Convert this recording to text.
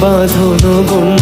বাঁধন গুণ